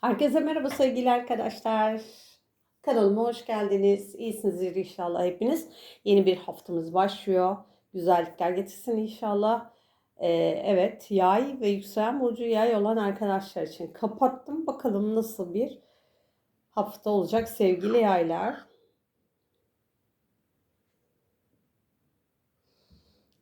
Herkese merhaba sevgili arkadaşlar. Kanalıma hoş geldiniz. İyisinizdir inşallah hepiniz. Yeni bir haftamız başlıyor. Güzellikler getirsin inşallah. Ee, evet yay ve yükselen burcu yay olan arkadaşlar için kapattım. Bakalım nasıl bir hafta olacak sevgili yaylar.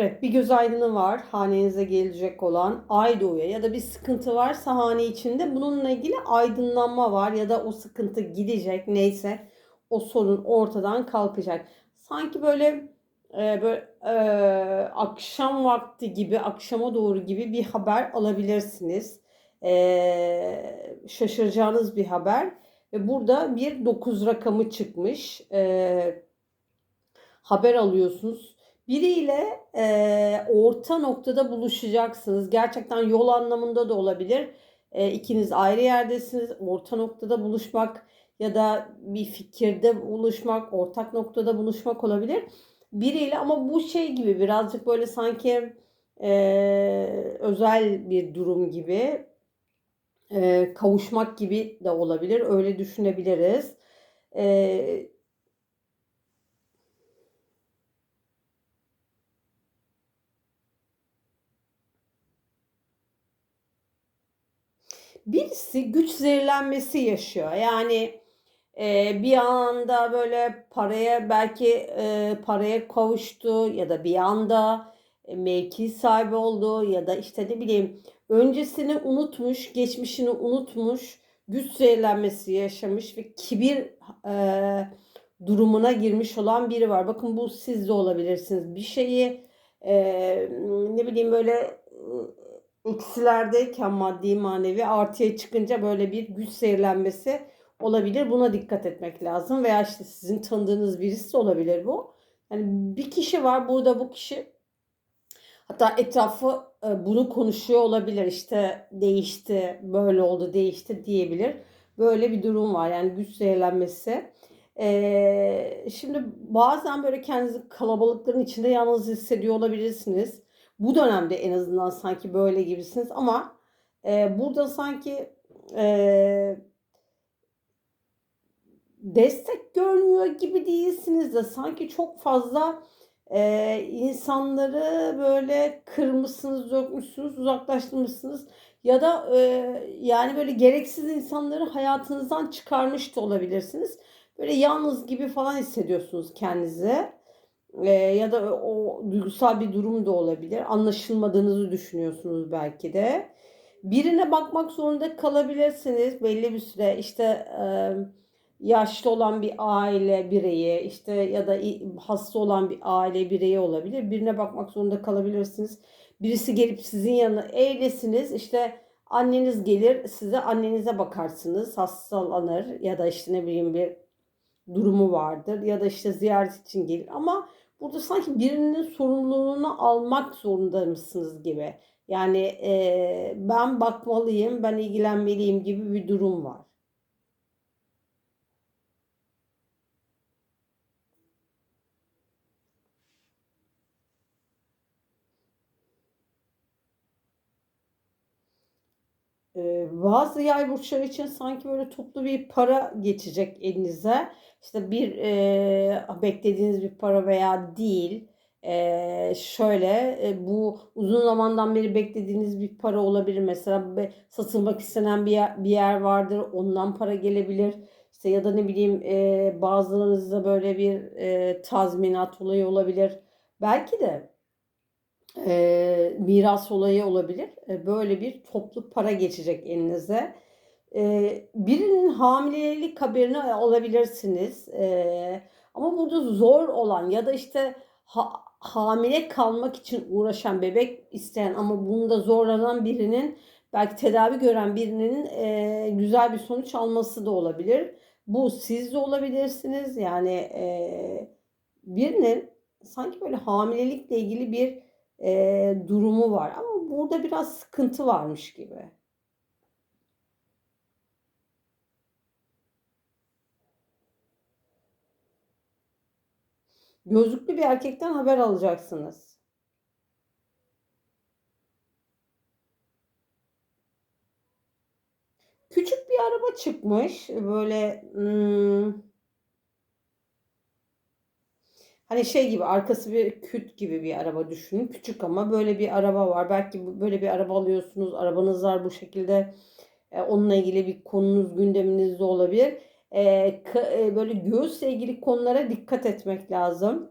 Evet bir göz aydını var hanenize gelecek olan ay doğuya ya da bir sıkıntı varsa hane içinde bununla ilgili aydınlanma var ya da o sıkıntı gidecek neyse o sorun ortadan kalkacak. Sanki böyle e, böyle e, akşam vakti gibi akşama doğru gibi bir haber alabilirsiniz. E, şaşıracağınız bir haber ve burada bir 9 rakamı çıkmış. E, haber alıyorsunuz Biriyle e, orta noktada buluşacaksınız. Gerçekten yol anlamında da olabilir. E, ikiniz ayrı yerdesiniz. Orta noktada buluşmak ya da bir fikirde buluşmak, ortak noktada buluşmak olabilir. Biriyle ama bu şey gibi birazcık böyle sanki e, özel bir durum gibi e, kavuşmak gibi de olabilir. Öyle düşünebiliriz. E, birisi güç zehirlenmesi yaşıyor. Yani e, bir anda böyle paraya belki e, paraya kavuştu ya da bir anda e, mevki sahibi oldu ya da işte ne bileyim öncesini unutmuş, geçmişini unutmuş, güç zehirlenmesi yaşamış ve kibir e, durumuna girmiş olan biri var. Bakın bu siz de olabilirsiniz. Bir şeyi e, ne bileyim böyle eksilerdeyken maddi manevi artıya çıkınca böyle bir güç seyirlenmesi olabilir. Buna dikkat etmek lazım. Veya işte sizin tanıdığınız birisi olabilir bu. Yani bir kişi var burada bu kişi hatta etrafı e, bunu konuşuyor olabilir. İşte değişti, böyle oldu, değişti diyebilir. Böyle bir durum var. Yani güç zehirlenmesi. Ee, şimdi bazen böyle kendinizi kalabalıkların içinde yalnız hissediyor olabilirsiniz. Bu dönemde en azından sanki böyle gibisiniz ama e, burada sanki e, destek görmüyor gibi değilsiniz de sanki çok fazla e, insanları böyle kırmışsınız, dökmüşsünüz, uzaklaştırmışsınız ya da e, yani böyle gereksiz insanları hayatınızdan çıkarmış da olabilirsiniz. Böyle yalnız gibi falan hissediyorsunuz kendinizi e, ya da o duygusal bir durum da olabilir. Anlaşılmadığınızı düşünüyorsunuz belki de. Birine bakmak zorunda kalabilirsiniz belli bir süre. İşte e, yaşlı olan bir aile bireyi işte ya da hasta olan bir aile bireyi olabilir. Birine bakmak zorunda kalabilirsiniz. Birisi gelip sizin yanına eğlesiniz. İşte anneniz gelir size annenize bakarsınız hastalanır ya da işte ne bileyim bir durumu vardır ya da işte ziyaret için gelir ama burada sanki birinin sorumluluğunu almak zorunda mısınız gibi. Yani e, ben bakmalıyım, ben ilgilenmeliyim gibi bir durum var. Bazı yay burçları için sanki böyle toplu bir para geçecek elinize. İşte bir e, beklediğiniz bir para veya değil. E, şöyle e, bu uzun zamandan beri beklediğiniz bir para olabilir. Mesela be, satılmak istenen bir yer, bir yer vardır. Ondan para gelebilir. İşte ya da ne bileyim e, bazılarınızda böyle bir e, tazminat olayı olabilir. Belki de e, miras olayı olabilir. E, böyle bir toplu para geçecek elinize. E, birinin hamilelik haberini alabilirsiniz. E, ama burada zor olan ya da işte ha, hamile kalmak için uğraşan bebek isteyen ama bunda zorlanan birinin belki tedavi gören birinin e, güzel bir sonuç alması da olabilir. Bu siz de olabilirsiniz. Yani e, birinin sanki böyle hamilelikle ilgili bir e, durumu var. Ama burada biraz sıkıntı varmış gibi. Gözlüklü bir erkekten haber alacaksınız. Küçük bir araba çıkmış. Böyle hmm, hani şey gibi arkası bir küt gibi bir araba düşünün. Küçük ama böyle bir araba var. Belki böyle bir araba alıyorsunuz. Arabanız var bu şekilde. E, onunla ilgili bir konunuz gündeminizde olabilir. E, ka- e, böyle göğüsle ilgili konulara dikkat etmek lazım.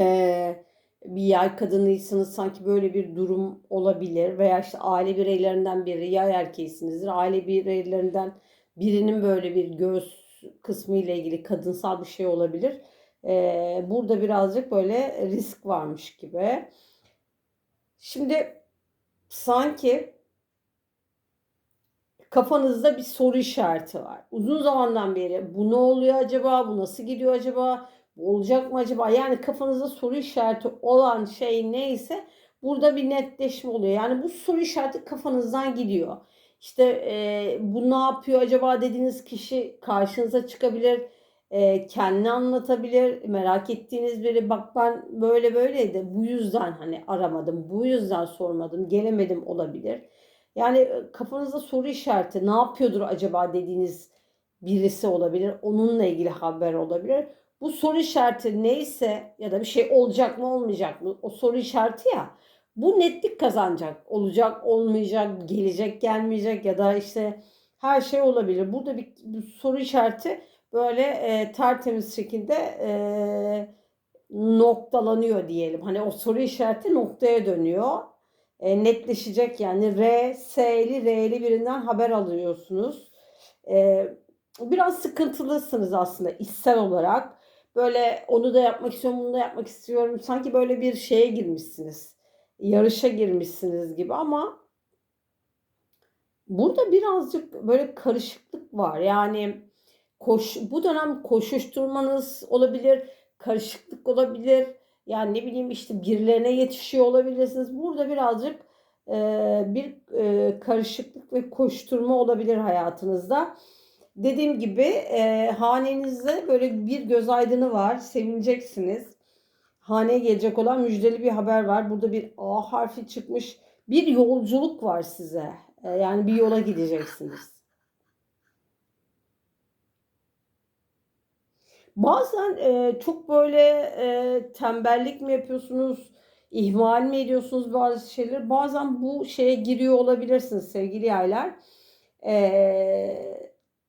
E, bir yay kadınıysanız sanki böyle bir durum olabilir veya işte aile bireylerinden biri yay erkeğisinizdir. Aile bireylerinden birinin böyle bir göğüs kısmı ile ilgili kadınsal bir şey olabilir. E, burada birazcık böyle risk varmış gibi. Şimdi sanki kafanızda bir soru işareti var. Uzun zamandan beri bu ne oluyor acaba? Bu nasıl gidiyor acaba? Bu olacak mı acaba? Yani kafanızda soru işareti olan şey neyse burada bir netleşme oluyor. Yani bu soru işareti kafanızdan gidiyor. İşte e, bu ne yapıyor acaba dediğiniz kişi karşınıza çıkabilir. E, kendini anlatabilir. Merak ettiğiniz biri bak ben böyle böyleydi. Bu yüzden hani aramadım. Bu yüzden sormadım. Gelemedim olabilir. Yani e, kafanızda soru işareti ne yapıyordur acaba dediğiniz birisi olabilir. Onunla ilgili haber olabilir. Bu soru işareti neyse ya da bir şey olacak mı olmayacak mı o soru işareti ya bu netlik kazanacak. Olacak olmayacak gelecek gelmeyecek ya da işte her şey olabilir. Burada bir, bir soru işareti böyle e, tertemiz şekilde e, noktalanıyor diyelim. Hani o soru işareti noktaya dönüyor e, netleşecek yani R, S'li, R'li birinden haber alıyorsunuz. E, biraz sıkıntılısınız aslında içsel olarak. Böyle onu da yapmak istiyorum, bunu da yapmak istiyorum. Sanki böyle bir şeye girmişsiniz. Yarışa girmişsiniz gibi ama burada birazcık böyle karışıklık var. Yani koş, bu dönem koşuşturmanız olabilir, karışıklık olabilir yani ne bileyim işte birilerine yetişiyor olabilirsiniz. Burada birazcık e, bir e, karışıklık ve koşturma olabilir hayatınızda. Dediğim gibi e, hanenizde böyle bir göz aydını var. Sevineceksiniz. Haneye gelecek olan müjdeli bir haber var. Burada bir A harfi çıkmış. Bir yolculuk var size. E, yani bir yola gideceksiniz. Bazen e, çok böyle e, tembellik mi yapıyorsunuz, ihmal mi ediyorsunuz bazı şeyler? Bazen bu şeye giriyor olabilirsiniz sevgili yaylar. E,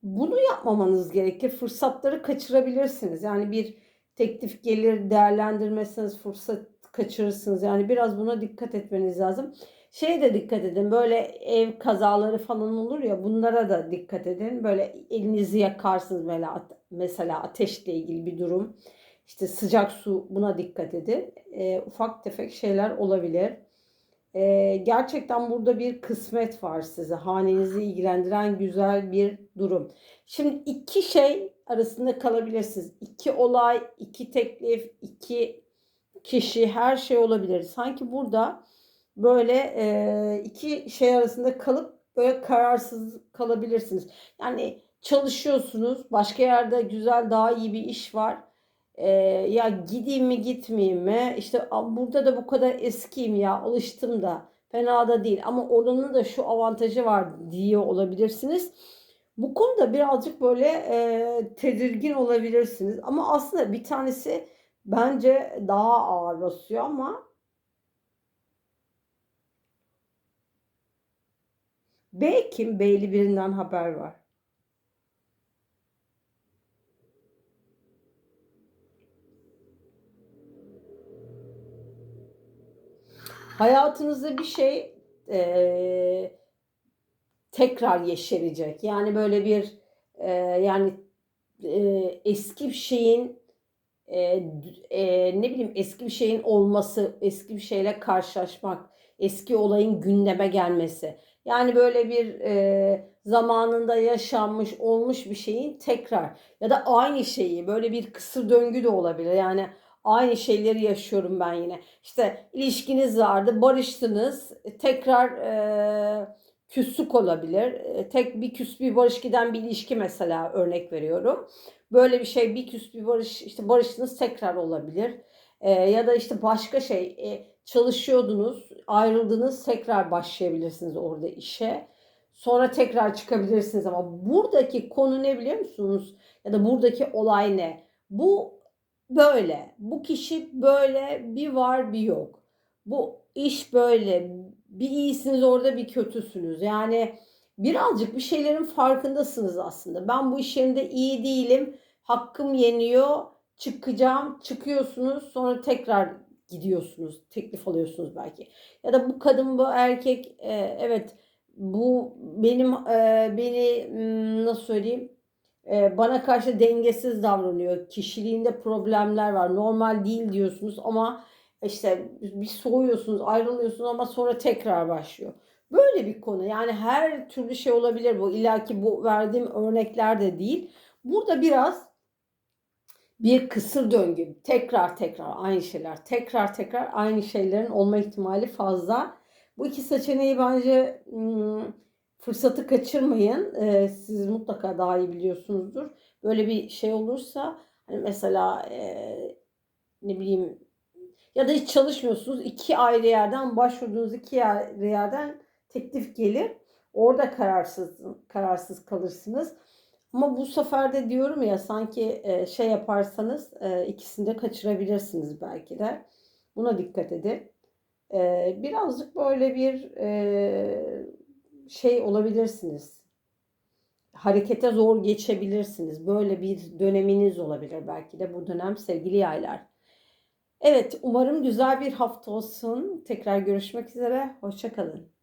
bunu yapmamanız gerekir. Fırsatları kaçırabilirsiniz. Yani bir teklif gelir değerlendirmezseniz fırsat kaçırırsınız. Yani biraz buna dikkat etmeniz lazım. Şeye de dikkat edin. Böyle ev kazaları falan olur ya bunlara da dikkat edin. Böyle elinizi yakarsınız mesela, ateşle ilgili bir durum. İşte sıcak su buna dikkat edin. E, ufak tefek şeyler olabilir. E, gerçekten burada bir kısmet var size. Hanenizi ilgilendiren güzel bir durum. Şimdi iki şey arasında kalabilirsiniz. İki olay, iki teklif, iki kişi her şey olabilir. Sanki burada böyle e, iki şey arasında kalıp böyle kararsız kalabilirsiniz. Yani çalışıyorsunuz, başka yerde güzel daha iyi bir iş var. E, ya gideyim mi gitmeyeyim mi? İşte burada da bu kadar eskiyim ya alıştım da fena da değil ama oranın da şu avantajı var diye olabilirsiniz. Bu konuda birazcık böyle e, tedirgin olabilirsiniz ama aslında bir tanesi bence daha ağır basıyor ama B kim? B'li birinden haber var. Hayatınızda bir şey e, tekrar yeşerecek. Yani böyle bir e, yani e, eski bir şeyin e, e, ne bileyim eski bir şeyin olması, eski bir şeyle karşılaşmak, eski olayın gündeme gelmesi. Yani böyle bir e, zamanında yaşanmış, olmuş bir şeyin tekrar ya da aynı şeyi böyle bir kısır döngü de olabilir. Yani aynı şeyleri yaşıyorum ben yine. İşte ilişkiniz vardı, barıştınız, tekrar e, küslük olabilir. E, tek bir küs bir barış giden bir ilişki mesela örnek veriyorum. Böyle bir şey bir küs bir barış işte barıştınız tekrar olabilir. E, ya da işte başka şey e, çalışıyordunuz, ayrıldınız, tekrar başlayabilirsiniz orada işe. Sonra tekrar çıkabilirsiniz ama buradaki konu ne biliyor musunuz? Ya da buradaki olay ne? Bu böyle. Bu kişi böyle bir var bir yok. Bu iş böyle. Bir iyisiniz orada bir kötüsünüz. Yani birazcık bir şeylerin farkındasınız aslında. Ben bu iş yerinde iyi değilim. Hakkım yeniyor. Çıkacağım. Çıkıyorsunuz. Sonra tekrar gidiyorsunuz. Teklif alıyorsunuz belki. Ya da bu kadın bu erkek e, evet bu benim e, beni m, nasıl söyleyeyim e, bana karşı dengesiz davranıyor. Kişiliğinde problemler var. Normal değil diyorsunuz ama işte bir soğuyorsunuz, ayrılıyorsunuz ama sonra tekrar başlıyor. Böyle bir konu. Yani her türlü şey olabilir bu. İlla bu verdiğim örnekler de değil. Burada biraz bir kısır döngü. Tekrar tekrar aynı şeyler. Tekrar tekrar aynı şeylerin olma ihtimali fazla. Bu iki seçeneği bence fırsatı kaçırmayın. Siz mutlaka daha iyi biliyorsunuzdur. Böyle bir şey olursa hani mesela ne bileyim ya da hiç çalışmıyorsunuz. iki ayrı yerden başvurduğunuz iki ayrı yerden teklif gelir. Orada kararsız kararsız kalırsınız. Ama bu sefer de diyorum ya sanki e, şey yaparsanız e, ikisini de kaçırabilirsiniz belki de. Buna dikkat edin. E, birazcık böyle bir şey olabilirsiniz. Harekete zor geçebilirsiniz. Böyle bir döneminiz olabilir belki de bu dönem sevgili yaylar. Evet, umarım güzel bir hafta olsun. Tekrar görüşmek üzere. Hoşçakalın.